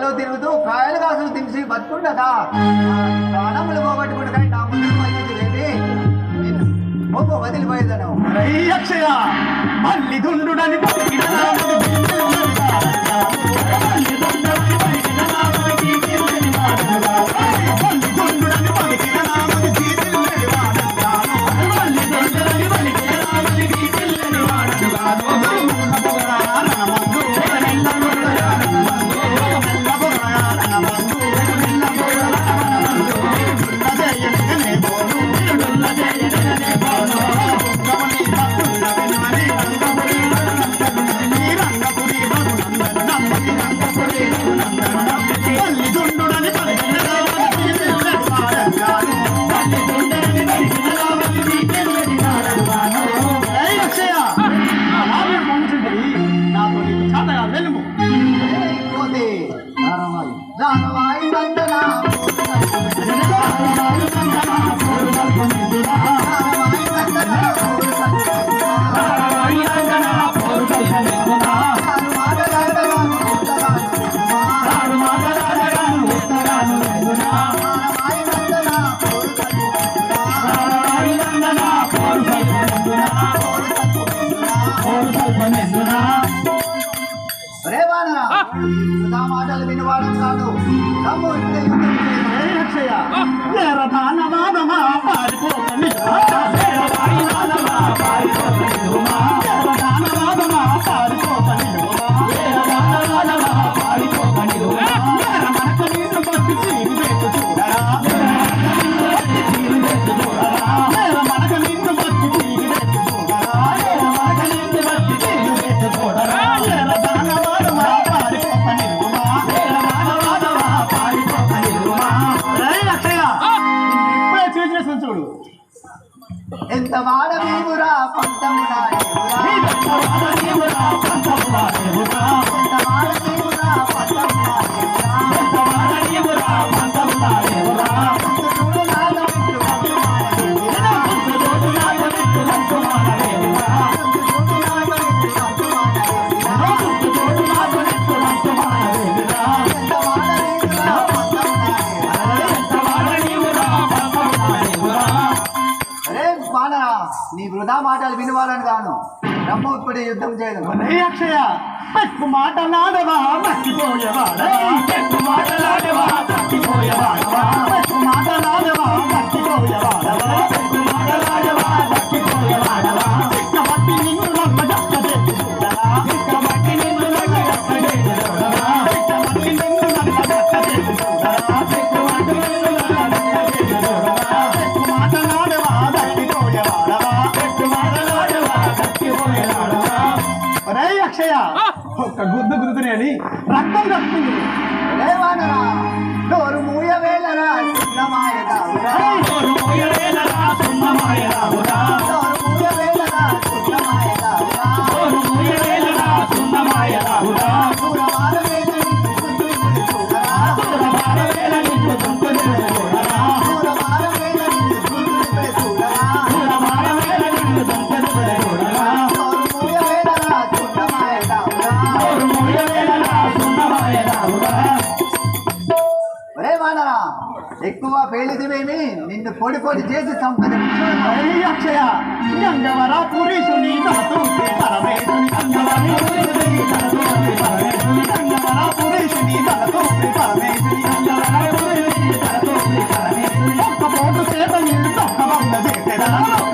కాయలలో తిరుగుతూ కాయలు కాసులు తినిసి బతుకుండగా ప్రాణములు పోగొట్టుకుంటు కానీ నా ముందు మంచిది వదిలిపోయేదాను. మళ్ళీ దుండుడని రామవాయి వందనా వినవాడా సదా మాటలు వినవాడం కాదు. రమ్ము ఇక్కడే చేసిన చూడు ఎంత వాడ మీరురా పంతముడా ఎంత వాడ నీ వృధా మాటలు వినవాలని గాను. ఇప్పుడు యుద్ధం చేయదు అక్షయ? ఎక్కువ మాటలాడవా మర్చిపోయేవాడా ఎక్కువ మాటలాడవా మాట అక్షయ ఒక్క గుద్దు గుద్దుతున్నాయని రక్తం కక్కుతుంది లేవానరా నోరు మూయవేలరా ఎక్కువ పేలిదివేమి నిన్ను పొడి పొడి చేసి సంపదించయ తప్ప బాగుంది పరమేశ్వరి